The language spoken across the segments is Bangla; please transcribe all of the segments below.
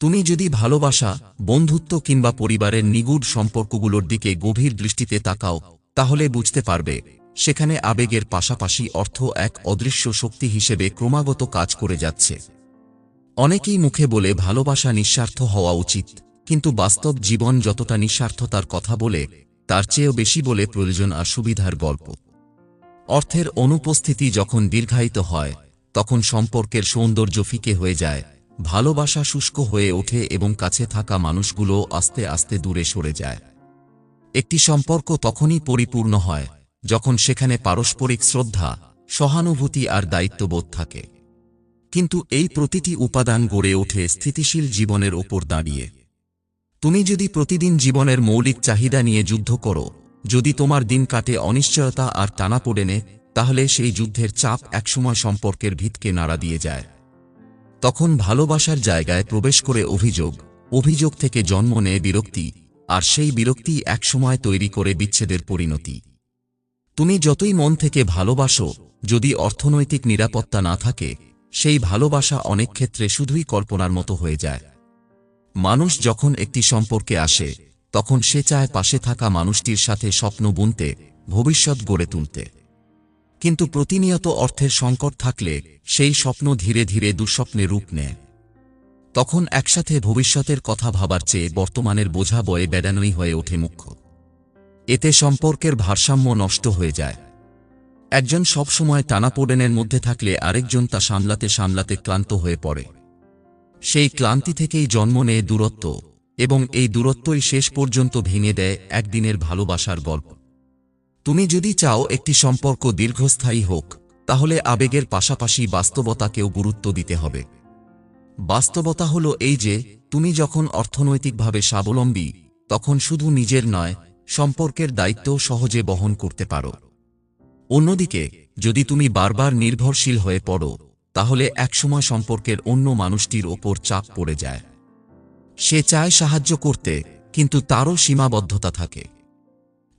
তুমি যদি ভালোবাসা, বন্ধুত্ব কিংবা পরিবারের নিগুড় সম্পর্কগুলোর দিকে গভীর দৃষ্টিতে তাকাও, তাহলে বুঝতে পারবে, সেখানে আবেগের পাশাপাশি অর্থ এক অদৃশ্য শক্তি হিসেবে ক্রমাগত কাজ করে যাচ্ছে। অনেকেই মুখে বলে ভালোবাসা নিঃস্বার্থ হওয়া উচিত, কিন্তু বাস্তব জীবন যতটা নিঃস্বার্থতার কথা বলে, তার চেয়েও বেশি বলে প্রয়োজন আর সুবিধার গল্প। অর্থের অনুপস্থিতি যখন দীর্ঘায়িত হয়, তখন সম্পর্কের সৌন্দর্য ফিকে হয়ে যায় ভালোবাসা শুষ্ক হয়ে ওঠে এবং কাছে থাকা মানুষগুলো আস্তে আস্তে দূরে সরে যায়। একটি সম্পর্ক তখনই পরিপূর্ণ হয়, যখন সেখানে পারস্পরিক শ্রদ্ধা, সহানুভূতি আর দায়িত্ববোধ থাকে। কিন্তু এই প্রতিটি উপাদান গড়ে ওঠে স্থিতিশীল জীবনের ওপর দাঁড়িয়ে। তুমি যদি প্রতিদিন জীবনের মৌলিক চাহিদা নিয়ে যুদ্ধ করো, যদি তোমার দিন কাটে অনিশ্চয়তা আর টানাপোড়েনে তাহলে সেই যুদ্ধের চাপ একসময় সম্পর্কের ভিতকে নাড়া দিয়ে যায়। তখন ভালোবাসার জায়গায় প্রবেশ করে অভিযোগ অভিযোগ থেকে জন্ম নেয় বিরক্তি, আর সেই বিরক্তি একসময় তৈরি করে বিচ্ছেদের পরিণতি। তুমি যতই মন থেকে ভালোবাসো, যদি অর্থনৈতিক নিরাপত্তা না থাকে, সেই ভালোবাসা অনেক ক্ষেত্রে শুধুই কল্পনার মতো হয়ে যায়। মানুষ যখন একটি সম্পর্কে আসে, তখন সে চায় পাশে থাকা মানুষটির সাথে স্বপ্ন বুনতে, ভবিষ্যৎ গড়ে তুলতে। কিন্তু প্রতিনিয়ত অর্থের সংকট থাকলে সেই স্বপ্ন ধীরে ধীরে দুঃস্বপ্নে রূপ নেয়। তখন একসাথে ভবিষ্যতের কথা ভাবার চেয়ে বর্তমানের বোঝা বয়ে বেড়ানোই হয়ে ওঠে মুখ্য। এতে সম্পর্কের ভারসাম্য নষ্ট হয়ে যায়। একজন সবসময় টানাপোড়েনের মধ্যে থাকলে আরেকজন তা সামলাতে সামলাতে ক্লান্ত হয়ে পড়ে। সেই ক্লান্তি থেকেই জন্ম নেয় দূরত্ব, এবং এই দূরত্বই শেষ পর্যন্ত ভেঙে দেয় একদিনের ভালোবাসার গল্প। তুমি যদি চাও একটি সম্পর্ক দীর্ঘস্থায়ী হোক, তাহলে আবেগের পাশাপাশি বাস্তবতাকেও গুরুত্ব দিতে হবে। বাস্তবতা হল এই যে, তুমি যখন অর্থনৈতিকভাবে স্বাবলম্বী, তখন শুধু নিজের নয়, সম্পর্কের দায়িত্বও সহজে বহন করতে পারো। অন্যদিকে, যদি তুমি বারবার নির্ভরশীল হয়ে পড়ো, তাহলে একসময় সম্পর্কের অন্য মানুষটির ওপর চাপ পড়ে যায়। সে চায় সাহায্য করতে, কিন্তু তারও সীমাবদ্ধতা থাকে।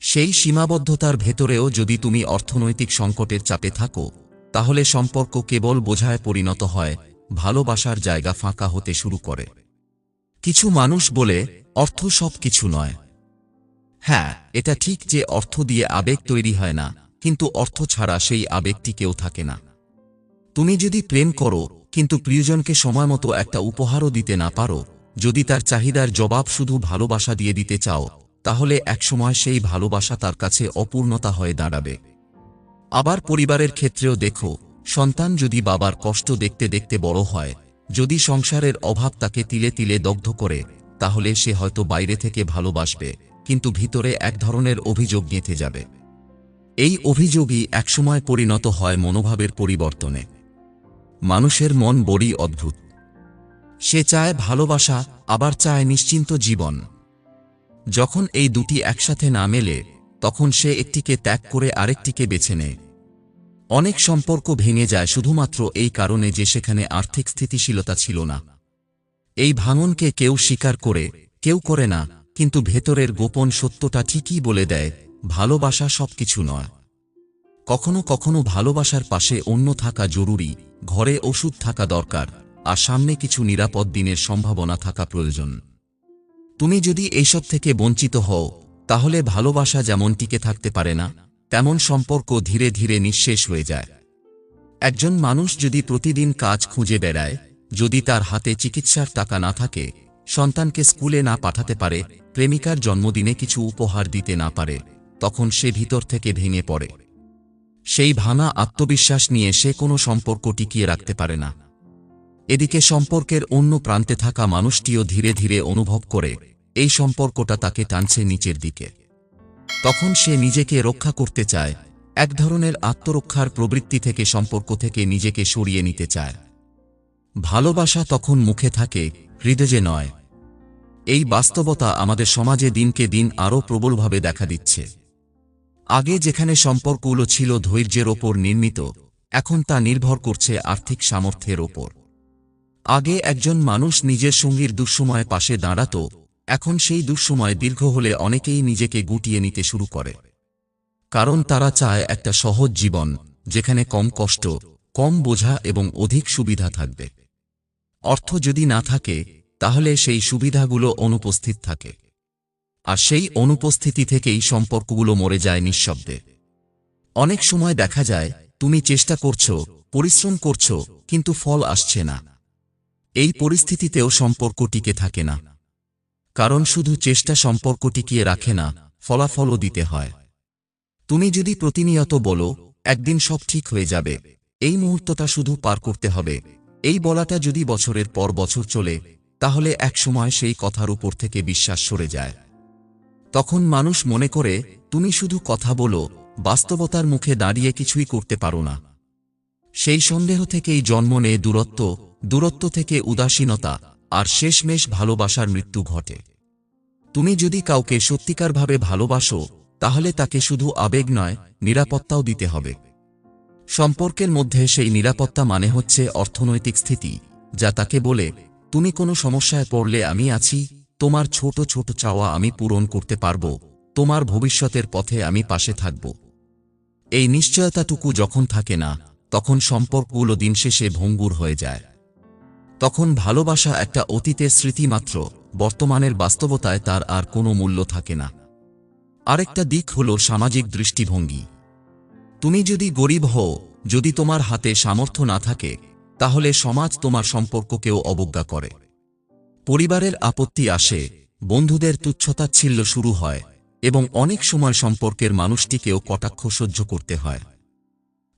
সেই সীমাবদ্ধতার ভেতরেও যদি তুমি অর্থনৈতিক সংকটের চাপে থাকো, তাহলে সম্পর্ক কেবল বোঝায় পরিণত হয়, ভালোবাসার জায়গা ফাঁকা হতে শুরু করে। কিছু মানুষ বলে, অর্থ সব কিছু নয়। হ্যাঁ এটা ঠিক যে অর্থ দিয়ে আবেগ তৈরি হয় না, কিন্তু অর্থ ছাড়া সেই আবেগটি কেউ থাকে না। তুমি যদি প্রেম করো, কিন্তু প্রিয়জনকে সময়মতো একটা উপহারও দিতে না পারো, যদি তার চাহিদার জবাব শুধু ভালোবাসা দিয়ে দিতে চাও তাহলে একসময় সেই ভালোবাসা তার কাছে অপূর্ণতা হয়ে দাঁড়াবে। আবার পরিবারের ক্ষেত্রেও দেখো, সন্তান যদি বাবার কষ্ট দেখতে দেখতে বড় হয়, যদি সংসারের অভাব তাকে তিলে তিলে দগ্ধ করে, তাহলে সে হয়তো বাইরে থেকে ভালোবাসবে, কিন্তু ভিতরে এক ধরনের অভিযোগ গেঁথে যাবে। এই অভিযোগই একসময় পরিণত হয় মনোভাবের পরিবর্তনে। মানুষের মন বড়ই অদ্ভুত। সে চায় ভালোবাসা, আবার চায় নিশ্চিন্ত জীবন। যখন এই দুটি একসাথে না মেলে, তখন সে একটিকে ত্যাগ করে আরেকটিকে বেছে নেয়। অনেক সম্পর্ক ভেঙে যায় শুধুমাত্র এই কারণে যে সেখানে আর্থিক স্থিতিশীলতা ছিল না। এই ভাঙনকে কেউ স্বীকার করে, কেউ করে না, কিন্তু ভেতরের গোপন সত্যটা ঠিকই বলে দেয়, ভালোবাসা সবকিছু নয়। কখনো কখনো ভালোবাসার পাশে অন্য থাকা জরুরি, ঘরে ওষুধ থাকা দরকার, আর সামনে কিছু নিরাপদ দিনের সম্ভাবনা থাকা প্রয়োজন। তুমি যদি এইসব থেকে বঞ্চিত হও, তাহলে ভালোবাসা যেমন টিকে থাকতে পারে না, তেমন সম্পর্ক ধীরে ধীরে নিঃশেষ হয়ে যায়। একজন মানুষ যদি প্রতিদিন কাজ খুঁজে বেড়ায়, যদি তার হাতে চিকিৎসার টাকা না থাকে, সন্তানকে স্কুলে না পাঠাতে পারে, প্রেমিকার জন্মদিনে কিছু উপহার দিতে না পারে, তখন সে ভিতর থেকে ভেঙে পড়ে। সেই ভাঙা আত্মবিশ্বাস নিয়ে সে কোনো সম্পর্ক টিকিয়ে রাখতে পারে না। এদিকে সম্পর্কের অন্য প্রান্তে থাকা মানুষটিও ধীরে ধীরে অনুভব করে, এই সম্পর্কটা তাকে টানছে নিচের দিকে। তখন সে নিজেকে রক্ষা করতে চায়, এক ধরনের আত্মরক্ষার প্রবৃত্তি থেকে সম্পর্ক থেকে নিজেকে সরিয়ে নিতে চায়। ভালোবাসা তখন মুখে থাকে, হৃদয়ে নয়। এই বাস্তবতা আমাদের সমাজে দিনকে দিন আরও প্রবলভাবে দেখা দিচ্ছে। আগে যেখানে সম্পর্কগুলো ছিল ধৈর্যের ওপর নির্মিত, এখন তা নির্ভর করছে আর্থিক সামর্থ্যের ওপর। আগে একজন মানুষ নিজের সঙ্গীর দুঃসময় পাশে দাঁড়াত, এখন সেই দুঃসময় দীর্ঘ হলে অনেকেই নিজেকে গুটিয়ে নিতে শুরু করে। কারণ তারা চায় একটা সহজ জীবন, যেখানে কম কষ্ট, কম বোঝা এবং অধিক সুবিধা থাকবে। অর্থ যদি না থাকে, তাহলে সেই সুবিধাগুলো অনুপস্থিত থাকে। আর সেই অনুপস্থিতি থেকেই সম্পর্কগুলো মরে যায় নিঃশব্দে। অনেক সময় দেখা যায়, তুমি চেষ্টা করছ, পরিশ্রম করছ, কিন্তু ফল আসছে না। এই পরিস্থিতিতেও সম্পর্ক টিকে থাকে না। কারণ শুধু চেষ্টা সম্পর্ক টিকিয়ে রাখে না, ফলাফলও দিতে হয়। তুমি যদি প্রতিনিয়ত বলো, একদিন সব ঠিক হয়ে যাবে। এই মুহূর্তটা শুধু পার করতে হবে। এই বলাটা যদি বছরের পর বছর চলে, তাহলে একসময় সেই কথার উপর থেকে বিশ্বাস সরে যায়। তখন মানুষ মনে করে, তুমি শুধু কথা বলো, বাস্তবতার মুখে দাঁড়িয়ে কিছুই করতে পারো না। সেই সন্দেহ থেকেই জন্ম নেয় দূরত্ব দূরত্ব থেকে উদাসীনতা আর শেষমেশ ভালোবাসার মৃত্যু ঘটে। তুমি যদি কাউকে সত্যিকারভাবে ভালোবাসো, তাহলে তাকে শুধু আবেগ নয়, নিরাপত্তাও দিতে হবে। সম্পর্কের মধ্যে সেই নিরাপত্তা মানে হচ্ছে অর্থনৈতিক স্থিতি, যা তাকে বলে, তুমি কোনো সমস্যায় পড়লে আমি আছি, তোমার ছোট ছোট চাওয়া আমি পূরণ করতে পারব, তোমার ভবিষ্যতের পথে আমি পাশে থাকব। এই নিশ্চয়তাটুকু যখন থাকে না, তখন সম্পর্কগুলো দিন শেষে ভঙ্গুর হয়ে যায়। তখন ভালোবাসা একটা অতীতের স্মৃতি মাত্র, বর্তমানের বাস্তবতায় তার আর কোনো মূল্য থাকে না। আরেকটা দিক হল সামাজিক দৃষ্টিভঙ্গি। তুমি যদি গরিব হও, যদি তোমার হাতে সামর্থ্য না থাকে, তাহলে সমাজ তোমার সম্পর্ককেও অবজ্ঞা করে। পরিবারের আপত্তি আসে, বন্ধুদের তুচ্ছতাচ্ছিল্য শুরু হয়, এবং অনেক সময় সম্পর্কের মানুষটিকেও কটাক্ষ সহ্য করতে হয়।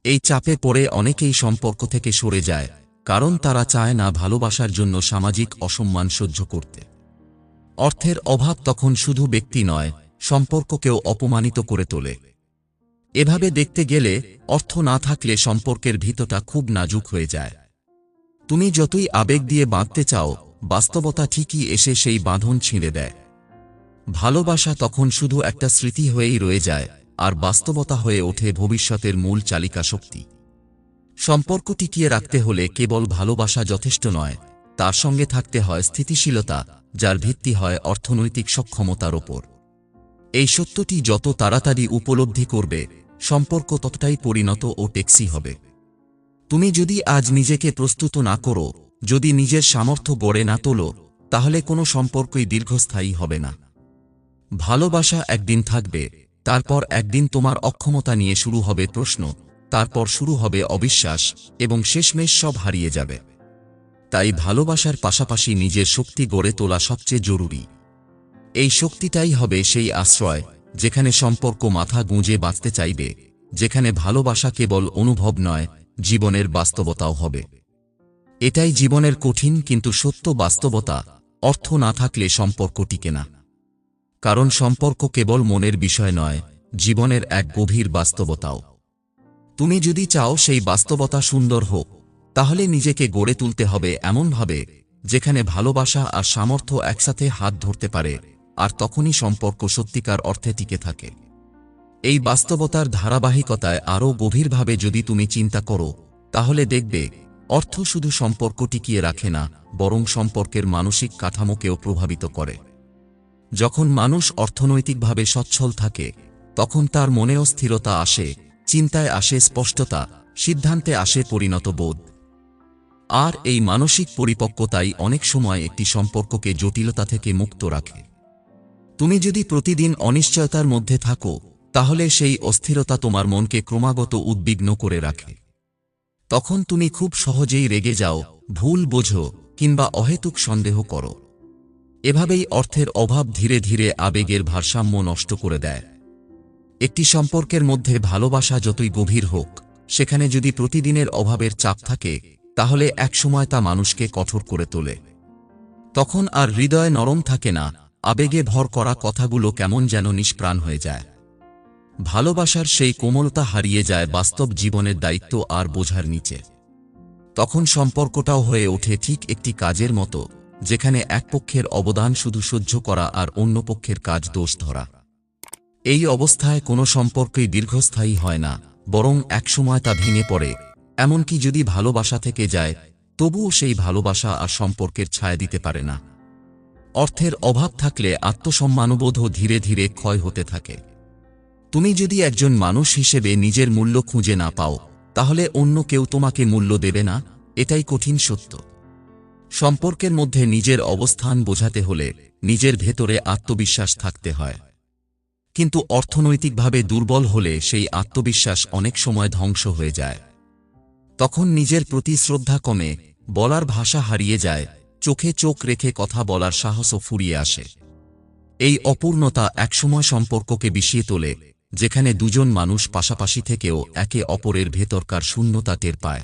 এই চাপে পড়ে অনেকেই সম্পর্ক থেকে সরে যায় কারণ তারা চায় না ভালোবাসার জন্য সামাজিক অসম্মান সহ্য করতে। অর্থের অভাব তখন শুধু ব্যক্তি নয়, সম্পর্ককেও অপমানিত করে তোলে। এভাবে দেখতে গেলে অর্থ না থাকলে সম্পর্কের ভিতটা খুব নাজুক হয়ে যায়। তুমি যতই আবেগ দিয়ে বাঁধতে চাও, বাস্তবতা ঠিকই এসে সেই বাঁধন ছিঁড়ে দেয়। ভালোবাসা তখন শুধু একটা স্মৃতি হয়েই রয়ে যায়, আর বাস্তবতা হয়ে ওঠে ভবিষ্যতের মূল চালিকা শক্তি। সম্পর্ক টিকিয়ে রাখতে হলে কেবল ভালোবাসা যথেষ্ট নয়, তার সঙ্গে থাকতে হয় স্থিতিশীলতা, যার ভিত্তি হয় অর্থনৈতিক সক্ষমতার ওপর। এই সত্যটি যত তাড়াতাড়ি উপলব্ধি করবে, সম্পর্ক ততটাই পরিণত ও টেক্সি হবে। তুমি যদি আজ নিজেকে প্রস্তুত না করো, যদি নিজের সামর্থ্য গড়ে না তোলো, তাহলে কোনো সম্পর্কই দীর্ঘস্থায়ী হবে না। ভালোবাসা একদিন থাকবে, তারপর একদিন তোমার অক্ষমতা নিয়ে শুরু হবে প্রশ্ন তারপর শুরু হবে অবিশ্বাস এবং শেষমেশ সব হারিয়ে যাবে। তাই ভালোবাসার পাশাপাশি নিজের শক্তি গড়ে তোলা সবচেয়ে জরুরি। এই শক্তিটাই হবে সেই আশ্রয় যেখানে সম্পর্ক মাথা গুঁজে বাঁচতে চাইবে, যেখানে ভালোবাসা কেবল অনুভব নয়, জীবনের বাস্তবতাও হবে। এটাই জীবনের কঠিন কিন্তু সত্য বাস্তবতা, অর্থ না থাকলে সম্পর্ক টিকে না। কারণ সম্পর্ক কেবল মনের বিষয় নয়, জীবনের এক গভীর বাস্তবতাও। তুমি যদি চাও সেই বাস্তবতা সুন্দর হোক, তাহলে নিজেকে গড়ে তুলতে হবে এমনভাবে, যেখানে ভালোবাসা আর সামর্থ্য একসাথে হাত ধরতে পারে, আর তখনই সম্পর্ক সত্যিকার অর্থে টিকে থাকে। এই বাস্তবতার ধারাবাহিকতায় আরও গভীরভাবে যদি তুমি চিন্তা করো, তাহলে দেখবে, অর্থ শুধু সম্পর্ক টিকিয়ে রাখে না, বরং সম্পর্কের মানসিক কাঠামোকেও প্রভাবিত করে। যখন মানুষ অর্থনৈতিকভাবে সচ্ছল থাকে, তখন তার মনেও স্থিরতা আসে চিন্তায় আসে স্পষ্টতা, সিদ্ধান্তে আসে পরিণত বোধ। আর এই মানসিক পরিপক্কতাই অনেক সময় একটি সম্পর্ককে জটিলতা থেকে মুক্ত রাখে। তুমি যদি প্রতিদিন অনিশ্চয়তার মধ্যে থাকো, তাহলে সেই অস্থিরতা তোমার মনকে ক্রমাগত উদ্বিগ্ন করে রাখে। তখন তুমি খুব সহজেই রেগে যাও, ভুল বোঝো, কিংবা অহেতুক সন্দেহ করো। এভাবেই অর্থের অভাব ধীরে ধীরে আবেগের ভারসাম্য নষ্ট করে দেয়। একটি সম্পর্কের মধ্যে ভালোবাসা যতই গভীর হোক, সেখানে যদি প্রতিদিনের অভাবের চাপ থাকে, তাহলে একসময় তা মানুষকে কঠোর করে তোলে। তখন আর হৃদয় নরম থাকে না, আবেগে ভর করা কথাগুলো কেমন যেন নিষ্প্রাণ হয়ে যায়। ভালোবাসার সেই কোমলতা হারিয়ে যায় বাস্তব জীবনের দায়িত্ব আর বোঝার নিচে। তখন সম্পর্কটাও হয়ে ওঠে ঠিক একটি কাজের মতো, যেখানে এক পক্ষের অবদান শুধু সহ্য করা আর অন্য পক্ষের কাজ দোষ ধরা। এই অবস্থায় কোনো সম্পর্কই দীর্ঘস্থায়ী হয় না, বরং একসময় তা ভেঙে পড়ে। এমনকি যদি ভালোবাসা থেকে যায়, তবুও সেই ভালোবাসা আর সম্পর্কের ছায়া দিতে পারে না। অর্থের অভাব থাকলে আত্মসম্মানবোধও ধীরে ধীরে ক্ষয় হতে থাকে। তুমি যদি একজন মানুষ হিসেবে নিজের মূল্য খুঁজে না পাও, তাহলে অন্য কেউ তোমাকে মূল্য দেবে না, এটাই কঠিন সত্য। সম্পর্কের মধ্যে নিজের অবস্থান বোঝাতে হলে নিজের ভেতরে আত্মবিশ্বাস থাকতে হয়। কিন্তু অর্থনৈতিকভাবে দুর্বল হলে সেই আত্মবিশ্বাস অনেক সময় ধ্বংস হয়ে যায়। তখন নিজের প্রতি শ্রদ্ধা কমে, বলার ভাষা হারিয়ে যায়, চোখে চোখ রেখে কথা বলার সাহসও ফুরিয়ে আসে। এই অপূর্ণতা একসময় সম্পর্ককে বিষিয়ে তোলে, যেখানে দুজন মানুষ পাশাপাশি থেকেও একে অপরের ভেতরকার শূন্যতা টের পায়।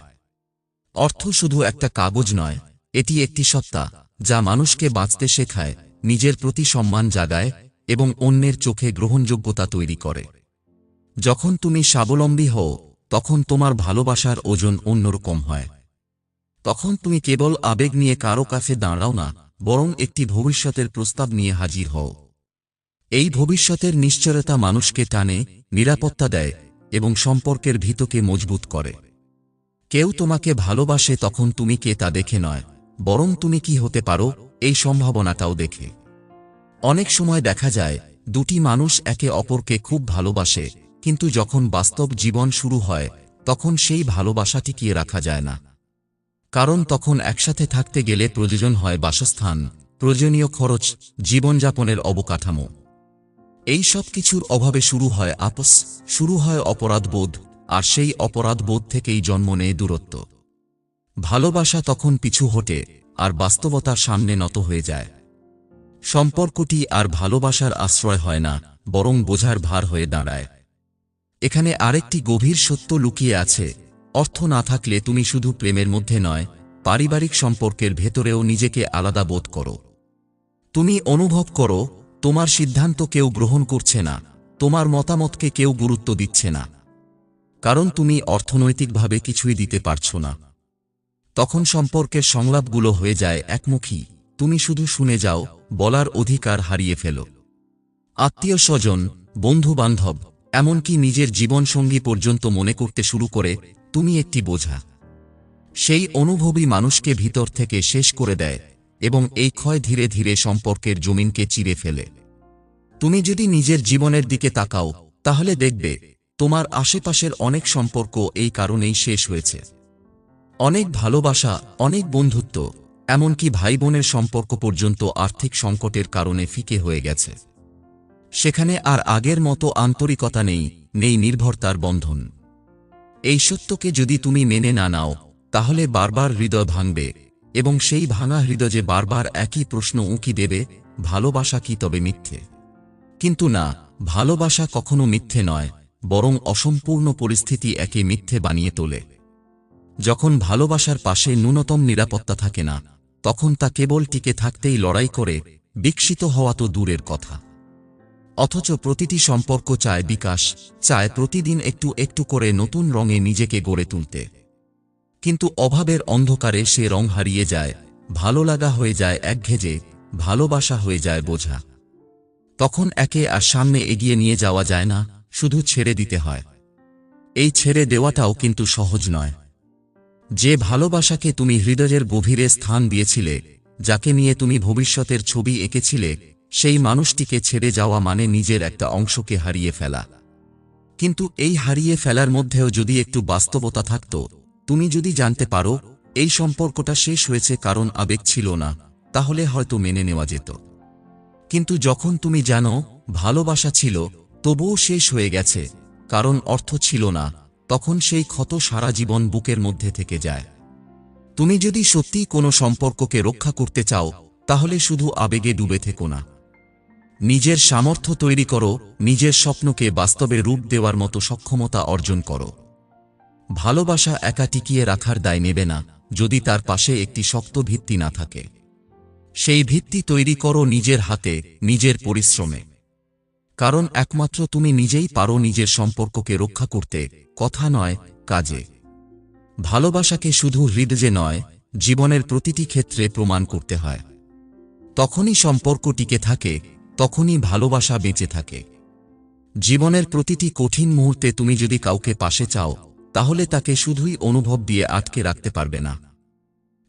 অর্থ শুধু একটা কাগজ নয়, এটি একটি সত্তা, যা মানুষকে বাঁচতে শেখায়, নিজের প্রতি সম্মান জাগায় এবং অন্যের চোখে গ্রহণযোগ্যতা তৈরি করে। যখন তুমি স্বাবলম্বী হও, তখন তোমার ভালোবাসার ওজন অন্যরকম হয়। তখন তুমি কেবল আবেগ নিয়ে কারও কাছে দাঁড়াও না, বরং একটি ভবিষ্যতের প্রস্তাব নিয়ে হাজির হও। এই ভবিষ্যতের নিশ্চয়তা মানুষকে টানে, নিরাপত্তা দেয় এবং সম্পর্কের ভিতকে মজবুত করে। কেউ তোমাকে ভালোবাসে তখন তুমি কে তা দেখে নয়, বরং তুমি কি হতে পারো, এই সম্ভাবনাটাও দেখে। অনেক সময় দেখা যায়, দুটি মানুষ একে অপরকে খুব ভালোবাসে, কিন্তু যখন বাস্তব জীবন শুরু হয়, তখন সেই ভালোবাসা টিকিয়ে রাখা যায় না। কারণ তখন একসাথে থাকতে গেলে প্রয়োজন হয় বাসস্থান, প্রয়োজনীয় খরচ, জীবনযাপনের অবকাঠামো। এই সব কিছুর অভাবে শুরু হয় আপস শুরু হয় অপরাধবোধ, আর সেই অপরাধবোধ থেকেই জন্ম নেয় দূরত্ব। ভালোবাসা তখন পিছু হটে, আর বাস্তবতার সামনে নত হয়ে যায়। সম্পর্কটি আর ভালোবাসার আশ্রয় হয় না, বরং বোঝার ভার হয়ে দাঁড়ায়। এখানে আরেকটি গভীর সত্য লুকিয়ে আছে, অর্থ না থাকলে তুমি শুধু প্রেমের মধ্যে নয়, পারিবারিক সম্পর্কের ভেতরেও নিজেকে আলাদা বোধ করো। তুমি অনুভব করো, তোমার সিদ্ধান্ত কেউ গ্রহণ করছে না, তোমার মতামতকে কেউ গুরুত্ব দিচ্ছে না। কারণ তুমি অর্থনৈতিকভাবে কিছুই দিতে পারছ না। তখন সম্পর্কের সংলাপগুলো হয়ে যায় একমুখী, তুমি শুধু শুনে যাও বলার অধিকার হারিয়ে ফেল। আত্মীয় স্বজন বন্ধু বান্ধব এমনকি নিজের জীবনসঙ্গী পর্যন্ত মনে করতে শুরু করে, তুমি একটি বোঝা। সেই অনুভবই মানুষকে ভিতর থেকে শেষ করে দেয় এবং এই ক্ষয় ধীরে ধীরে সম্পর্কের জমিনকে চিরে ফেলে। তুমি যদি নিজের জীবনের দিকে তাকাও, তাহলে দেখবে, তোমার আশেপাশের অনেক সম্পর্ক এই কারণেই শেষ হয়েছে। অনেক ভালোবাসা, অনেক বন্ধুত্ব এমনকি ভাই বোনের সম্পর্ক পর্যন্ত আর্থিক সংকটের কারণে ফিকে হয়ে গেছে। সেখানে আর আগের মতো আন্তরিকতা নেই নেই নির্ভরতার বন্ধন। এই সত্যকে যদি তুমি মেনে না নাও, তাহলে বারবার হৃদয় ভাঙবে এবং সেই ভাঙা হৃদয়ে বারবার একই প্রশ্ন উঁকি দেবে, ভালোবাসা কি তবে মিথ্যে? কিন্তু না, ভালোবাসা কখনো মিথ্যে নয়, বরং অসম্পূর্ণ পরিস্থিতি একে মিথ্যে বানিয়ে তোলে। যখন ভালোবাসার পাশে ন্যূনতম নিরাপত্তা থাকে না তখন তা কেবল টিকে থাকতেই লড়াই করে, বিকশিত হওয়া তো দূরের কথা। অথচ প্রতিটি সম্পর্ক চায় বিকাশ, চায় প্রতিদিন একটু একটু করে নতুন রঙে নিজেকে গড়ে তুলতে। কিন্তু অভাবের অন্ধকারে সে রং হারিয়ে যায়, ভালো লাগা হয়ে যায় একঘেজে, ভালোবাসা হয়ে যায় বোঝা। তখন একে আর সামনে এগিয়ে নিয়ে যাওয়া যায় না, শুধু ছেড়ে দিতে হয়। এই ছেড়ে দেওয়াটাও কিন্তু সহজ নয়। যে ভালোবাসাকে তুমি হৃদয়ের গভীরে স্থান দিয়েছিলে, যাকে নিয়ে তুমি ভবিষ্যতের ছবি এঁকেছিলে, সেই মানুষটিকে ছেড়ে যাওয়া মানে নিজের একটা অংশকে হারিয়ে ফেলা। কিন্তু এই হারিয়ে ফেলার মধ্যেও যদি একটু বাস্তবতা থাকত, তুমি যদি জানতে পারো, এই সম্পর্কটা শেষ হয়েছে কারণ আবেগ ছিল না, তাহলে হয়তো মেনে নেওয়া যেত। কিন্তু যখন তুমি জানো, ভালোবাসা ছিল, তবুও শেষ হয়ে গেছে, কারণ অর্থ ছিল না তখন সেই ক্ষত সারা জীবন বুকের মধ্যে থেকে যায়। তুমি যদি সত্যি কোনো সম্পর্ককে রক্ষা করতে চাও, তাহলে শুধু আবেগে ডুবে থেকো না। নিজের সামর্থ্য তৈরি করো, নিজের স্বপ্নকে বাস্তবে রূপ দেওয়ার মতো সক্ষমতা অর্জন করো। ভালোবাসা একা টিকিয়ে রাখার দায় নেবে না, যদি তার পাশে একটি শক্ত ভিত্তি না থাকে। সেই ভিত্তি তৈরি করো নিজের হাতে, নিজের পরিশ্রমে। কারণ একমাত্র তুমি নিজেই পারো নিজের সম্পর্ককে রক্ষা করতে, কথা নয়, কাজে। ভালোবাসাকে শুধু হৃদয়ে নয়, জীবনের প্রতিটি ক্ষেত্রে প্রমাণ করতে হয়। তখনই সম্পর্ক টিকে থাকে, তখনই ভালোবাসা বেঁচে থাকে। জীবনের প্রতিটি কঠিন মুহূর্তে তুমি যদি কাউকে পাশে চাও, তাহলে তাকে শুধুই অনুভব দিয়ে আটকে রাখতে পারবে না।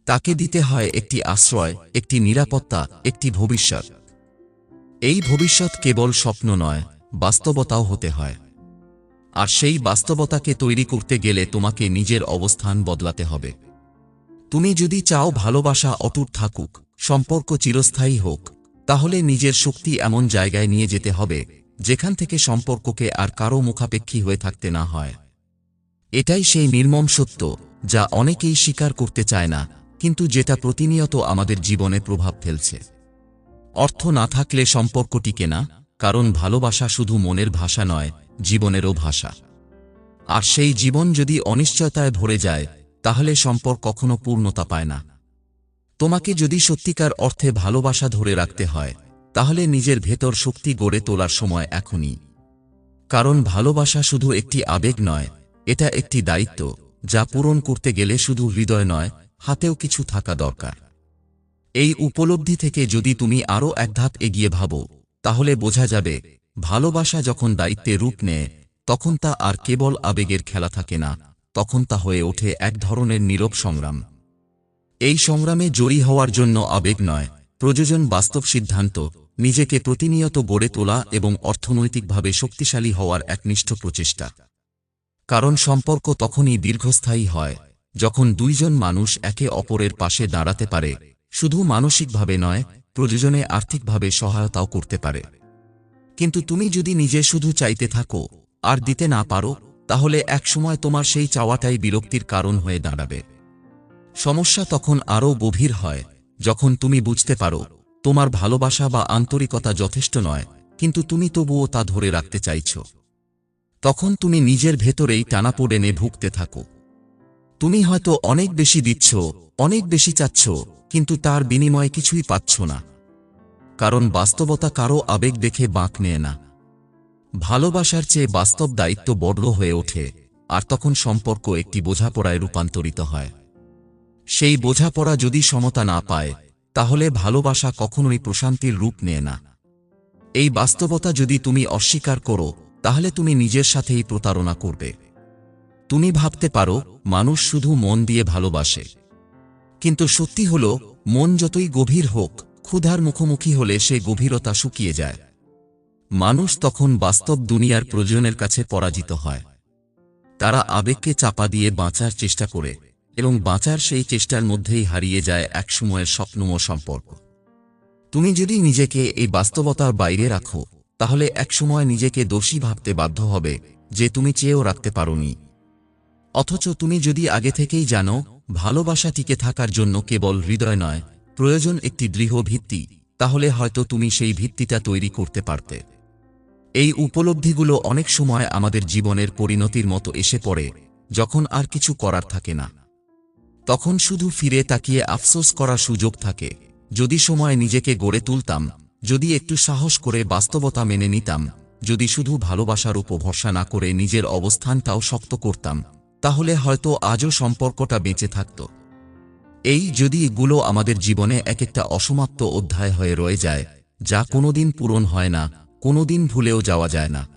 তাকে দিতে হয় একটি আশ্রয়, একটি নিরাপত্তা, একটি ভবিষ্যৎ। এই ভবিষ্যৎ কেবল স্বপ্ন নয়, বাস্তবতাও হতে হয়। আর সেই বাস্তবতাকে তৈরি করতে গেলে তোমাকে নিজের অবস্থান বদলাতে হবে। তুমি যদি চাও ভালোবাসা অটুট থাকুক, সম্পর্ক চিরস্থায়ী হোক, তাহলে নিজের শক্তি এমন জায়গায় নিয়ে যেতে হবে, যেখান থেকে সম্পর্ককে আর কারও মুখাপেক্ষী হয়ে থাকতে না হয়। এটাই সেই নির্মম সত্য, যা অনেকেই স্বীকার করতে চায় না, কিন্তু যেটা প্রতিনিয়ত আমাদের জীবনে প্রভাব ফেলছে। অর্থ না থাকলে সম্পর্কটি কেনা, কারণ ভালোবাসা শুধু মনের ভাষা নয়, জীবনেরও ভাষা। আর সেই জীবন যদি অনিশ্চয়তায় ভরে যায়, তাহলে সম্পর্ক কখনো পূর্ণতা পায় না। তোমাকে যদি সত্যিকার অর্থে ভালোবাসা ধরে রাখতে হয়, তাহলে নিজের ভেতর শক্তি গড়ে তোলার সময় এখনই। কারণ ভালোবাসা শুধু একটি আবেগ নয়, এটা একটি দায়িত্ব, যা পূরণ করতে গেলে শুধু হৃদয় নয়, হাতেও কিছু থাকা দরকার। এই উপলব্ধি থেকে যদি তুমি আরও এক ধাপ এগিয়ে ভাবো, তাহলে বোঝা যাবে, ভালোবাসা যখন দায়িত্বে রূপ নেয়, তখন তা আর কেবল আবেগের খেলা থাকে না, তখন তা হয়ে ওঠে এক ধরনের নীরব সংগ্রাম। এই সংগ্রামে জয়ী হওয়ার জন্য আবেগ নয়, প্রয়োজন বাস্তব সিদ্ধান্ত, নিজেকে প্রতিনিয়ত গড়ে তোলা এবং অর্থনৈতিকভাবে শক্তিশালী হওয়ার একনিষ্ঠ প্রচেষ্টা। কারণ সম্পর্ক তখনই দীর্ঘস্থায়ী হয়, যখন দুইজন মানুষ একে অপরের পাশে দাঁড়াতে পারে শুধু মানসিকভাবে নয়, প্রয়োজনে আর্থিকভাবে সহায়তাও করতে পারে। কিন্তু তুমি যদি নিজে শুধু চাইতে থাকো আর দিতে না পারো, তাহলে একসময় তোমার সেই চাওয়াটাই বিরক্তির কারণ হয়ে দাঁড়াবে। সমস্যা তখন আরও গভীর হয়, যখন তুমি বুঝতে পারো, তোমার ভালোবাসা বা আন্তরিকতা যথেষ্ট নয়, কিন্তু তুমি তবুও তা ধরে রাখতে চাইছ। তখন তুমি নিজের ভেতরেই টানাপোড়েনে ভুগতে থাকো। তুমি হয়তো অনেক বেশি দিচ্ছ, অনেক বেশি চাচ্ছ, কিন্তু তার বিনিময়ে কিছুই পাচ্ছ না। কারণ বাস্তবতা কারও আবেগ দেখে বাঁক নেয় না। ভালোবাসার চেয়ে বাস্তব দায়িত্ব বড় হয়ে ওঠে, আর তখন সম্পর্ক একটি বোঝাপড়ায় রূপান্তরিত হয়। সেই বোঝাপড়া যদি সমতা না পায়, তাহলে ভালোবাসা কখনোই প্রশান্তির রূপ নেয় না। এই বাস্তবতা যদি তুমি অস্বীকার করো, তাহলে তুমি নিজের সাথেই প্রতারণা করবে। তুমি ভাবতে পারো, মানুষ শুধু মন দিয়ে ভালোবাসে। কিন্তু সত্যি হল, মন যতই গভীর হোক, ক্ষুধার মুখোমুখি হলে সে গভীরতা শুকিয়ে যায়। মানুষ তখন বাস্তব দুনিয়ার প্রয়োজনের কাছে পরাজিত হয়। তারা আবেগকে চাপা দিয়ে বাঁচার চেষ্টা করে এবং বাঁচার সেই চেষ্টার মধ্যেই হারিয়ে যায় একসময়ের স্বপ্নময় সম্পর্ক। তুমি যদি নিজেকে এই বাস্তবতার বাইরে রাখো, তাহলে একসময় নিজেকে দোষী ভাবতে বাধ্য হবে যে তুমি চেয়েও রাখতে পারোনি। অথচ তুমি যদি আগে থেকেই জানো, ভালোবাসা টিকে থাকার জন্য কেবল হৃদয় নয়, প্রয়োজন একটি দৃঢ় ভিত্তি, তাহলে হয়তো তুমি সেই ভিত্তিটা তৈরি করতে পারতে। এই উপলব্ধিগুলো অনেক সময় আমাদের জীবনের পরিণতির মতো এসে পড়ে, যখন আর কিছু করার থাকে না। তখন শুধু ফিরে তাকিয়ে আফসোস করার সুযোগ থাকে। যদি সময় নিজেকে গড়ে তুলতাম, যদি একটু সাহস করে বাস্তবতা মেনে নিতাম, যদি শুধু ভালোবাসার উপর ভরসা না করে নিজের অবস্থানটাও শক্ত করতাম তাহলে হয়তো আজও সম্পর্কটা বেঁচে থাকত। এই যদি এগুলো আমাদের জীবনে এক একটা অসমাপ্ত অধ্যায় হয়ে রয়ে যায়, যা কোনোদিন পূরণ হয় না, কোনোদিন ভুলেও যাওয়া যায় না।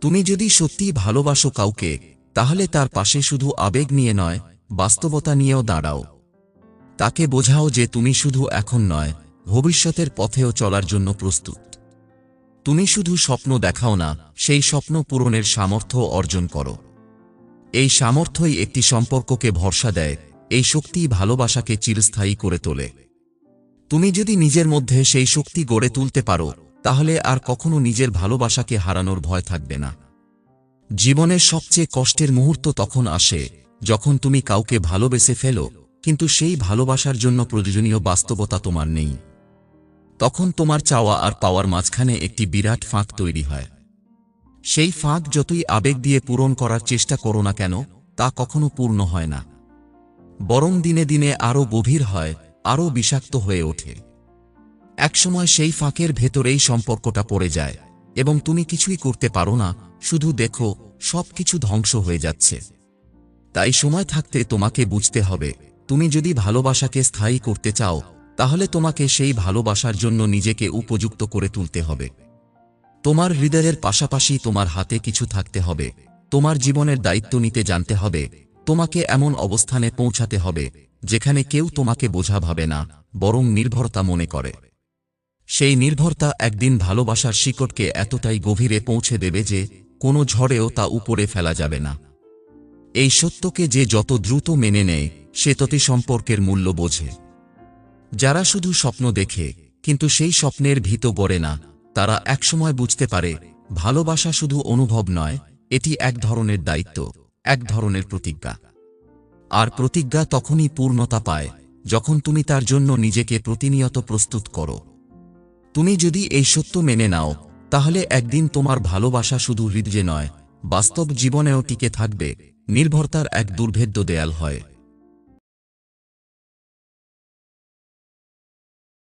তুমি যদি সত্যি ভালোবাসো কাউকে, তাহলে তার পাশে শুধু আবেগ নিয়ে নয়, বাস্তবতা নিয়েও দাঁড়াও। তাকে বোঝাও যে তুমি শুধু এখন নয়, ভবিষ্যতের পথেও চলার জন্য প্রস্তুত। তুমি শুধু স্বপ্ন দেখাও না, সেই স্বপ্ন পূরণের সামর্থ্য অর্জন করো। এই সামর্থ্যই একটি সম্পর্ককে ভরসা দেয়, এই শক্তি ভালোবাসাকে চিরস্থায়ী করে তোলে। তুমি যদি নিজের মধ্যে সেই শক্তি গড়ে তুলতে পারো, তাহলে আর কখনো নিজের ভালোবাসাকে হারানোর ভয় থাকবে না। জীবনের সবচেয়ে কষ্টের মুহূর্ত তখন আসে, যখন তুমি কাউকে ভালোবেসে ফেলো, কিন্তু সেই ভালোবাসার জন্য প্রয়োজনীয় বাস্তবতা তোমার নেই। তখন তোমার চাওয়া আর পাওয়ার মাঝখানে একটি বিরাট ফাঁক তৈরি হয়। সেই ফাঁক যতই আবেগ দিয়ে পূরণ করার চেষ্টা করো না কেন, তা কখনো পূর্ণ হয় না। বরং দিনে দিনে আরও গভীর হয় আরও বিষাক্ত হয়ে ওঠে। একসময় সেই ফাঁকের ভেতরেই সম্পর্কটা পড়ে যায়, এবং তুমি কিছুই করতে পারো না, শুধু দেখো সব কিছু ধ্বংস হয়ে যাচ্ছে। তাই সময় থাকতে তোমাকে বুঝতে হবে, তুমি যদি ভালোবাসাকে স্থায়ী করতে চাও, তাহলে তোমাকে সেই ভালোবাসার জন্য নিজেকে উপযুক্ত করে তুলতে হবে। তোমার হৃদয়ের পাশাপাশি তোমার হাতে কিছু থাকতে হবে। তোমার জীবনের দায়িত্ব নিতে জানতে হবে। তোমাকে এমন অবস্থানে পৌঁছাতে হবে, যেখানে কেউ তোমাকে বোঝা ভাবে না, বরং নির্ভরতা মনে করে। সেই নির্ভরতা একদিন ভালোবাসার শিকড়কে এতটাই গভীরে পৌঁছে দেবে যে কোনো ঝড়েও তা উপরে ফেলা যাবে না। এই সত্যকে যে যত দ্রুত মেনে নেয়, সে ততই সম্পর্কের মূল্য বোঝে। যারা শুধু স্বপ্ন দেখে, কিন্তু সেই স্বপ্নের ভীত গড়ে না তারা একসময় বুঝতে পারে, ভালোবাসা শুধু অনুভব নয়, এটি এক ধরনের দায়িত্ব, এক ধরনের প্রতিজ্ঞা। আর প্রতিজ্ঞা তখনই পূর্ণতা পায়, যখন তুমি তার জন্য নিজেকে প্রতিনিয়ত প্রস্তুত করো। তুমি যদি এই সত্য মেনে নাও, তাহলে একদিন তোমার ভালোবাসা শুধু হৃদয়ে নয়, বাস্তব জীবনেও টিকে থাকবে, নির্ভরতার এক দুর্ভেদ্য দেয়াল হয়।